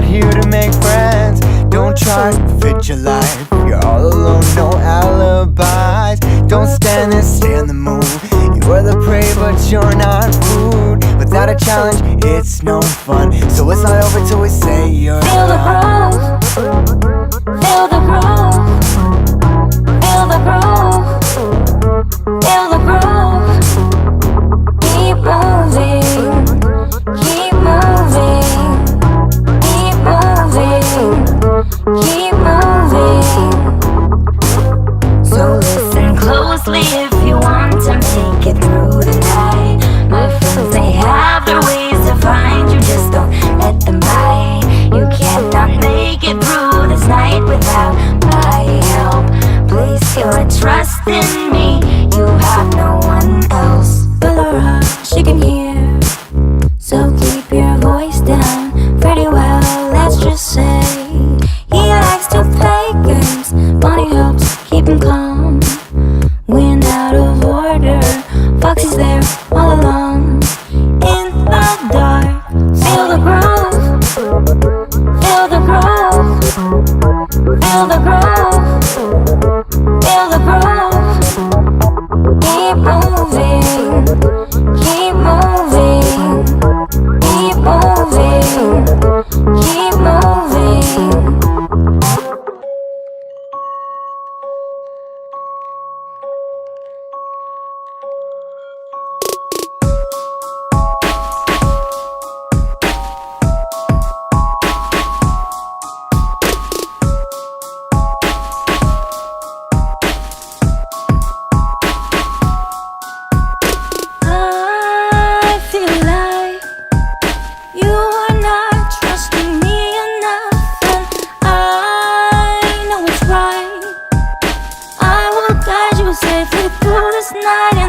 not here to make friends. Don't try to fit your life. You're all alone, no alibis. Don't stand there, stay in the moon. You are the prey, but you're not food. Without a challenge, it's no fun. So it's not over till we see. Trust me, you have no one else. But she can hear, so keep your voice down pretty well. Let's just say he likes to play games. Bonnie helps keep him calm. When out of order, Foxy's there all along. In the dark, feel the groove. Feel the groove. Feel the groove. Feel the groove. Keep this night,